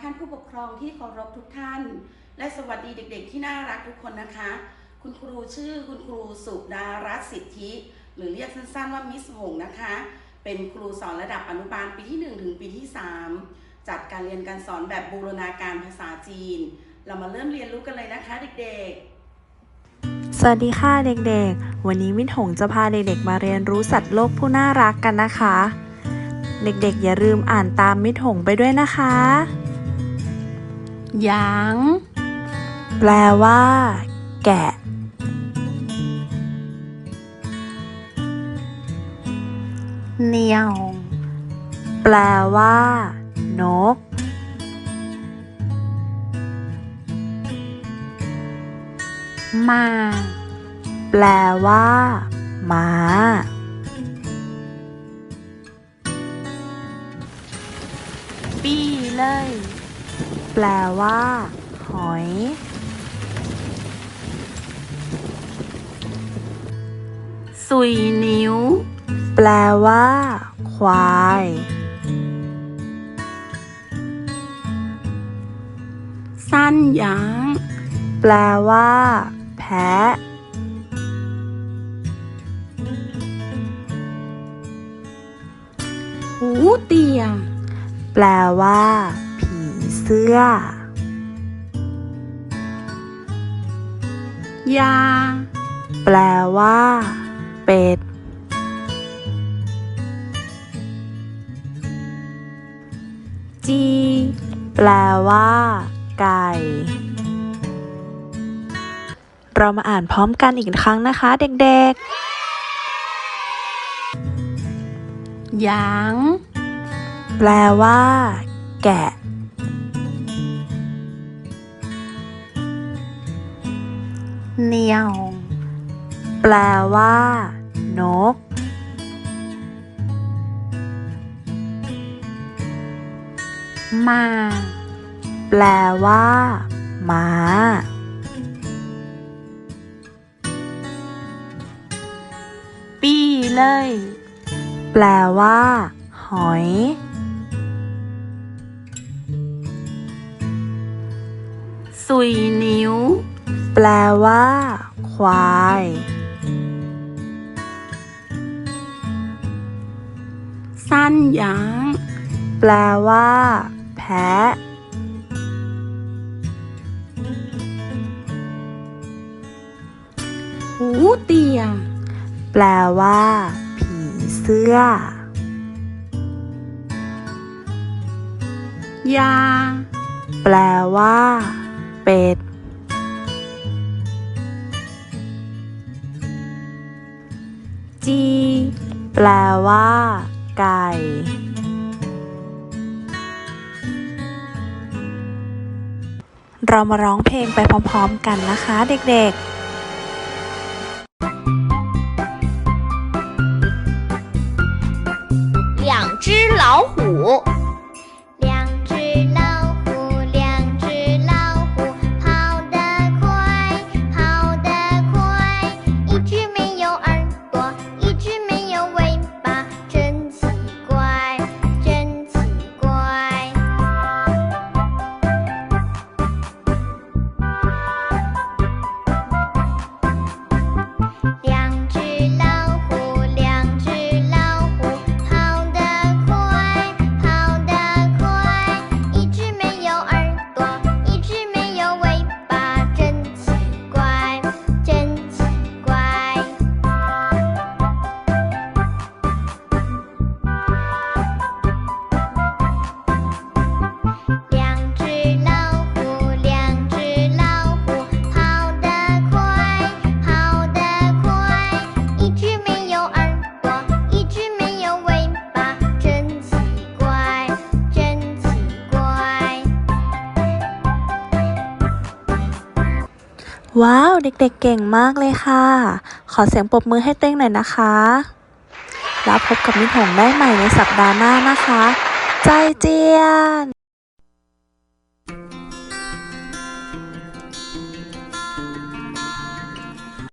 ท่านผู้ปกครองที่เคารพทุกท่าน และสวัสดีเด็กๆ ที่น่ารักทุกคนนะคะ คุณครูชื่อคุณครูสุดารัตน์สิทธิ หรือเรียกสั้นๆว่ามิสหงนะคะ เป็นครูสอนระดับอนุบาลปีที่ 1 ถึงปีที่ 3 จัดการเรียนการสอนแบบบูรณาการภาษาจีน เรามาเริ่มเรียนรู้กันเลยนะคะเด็กๆสวัสดีค่ะเด็กๆ วันนี้มินหงจะพาเด็กๆ มาเรียนรู้สัตว์โลกผู้น่ารักกันนะคะ เด็กๆ อย่าลืมอ่านตามมินหงไปด้วยนะคะ หยาง แปลว่า แกะ เหนียว แปลว่า นก มา แปลว่าม้าปี้เลย แปลว่า หอย สุยนิ้ว แปลว่า ควาย สั้นหยาง แปลว่า แพะหูเตียแปลว่า เสื้อ ยา แปลว่า เป็ด จี แปลว่า ไก่ เรามาอ่านพร้อมกันอีกครั้งนะคะ เด็กหยาง แปลว่า แกะ เนียวแปลว่า นก มา แปลว่าหมาปี้เลย แปลว่า หอย สุยนิ้ว แปลว่า ควาย สั้นยาง แปลว่า แพะ หูเตียแปลว่า ผีเสื้อ ยา แปลว่า เป็ด จี แปลว่า ไก่ เรามาร้องเพลงไปพร้อมๆกันนะคะเด็กๆ 两只老虎， ว้าว เด็กๆเก่งมากเลยค่ะ ขอเสียงปรบมือให้เต้งหน่อยนะคะ แล้วพบกับมิถงได้ใหม่ในสัปดาห์หน้านะคะ ใจเจียน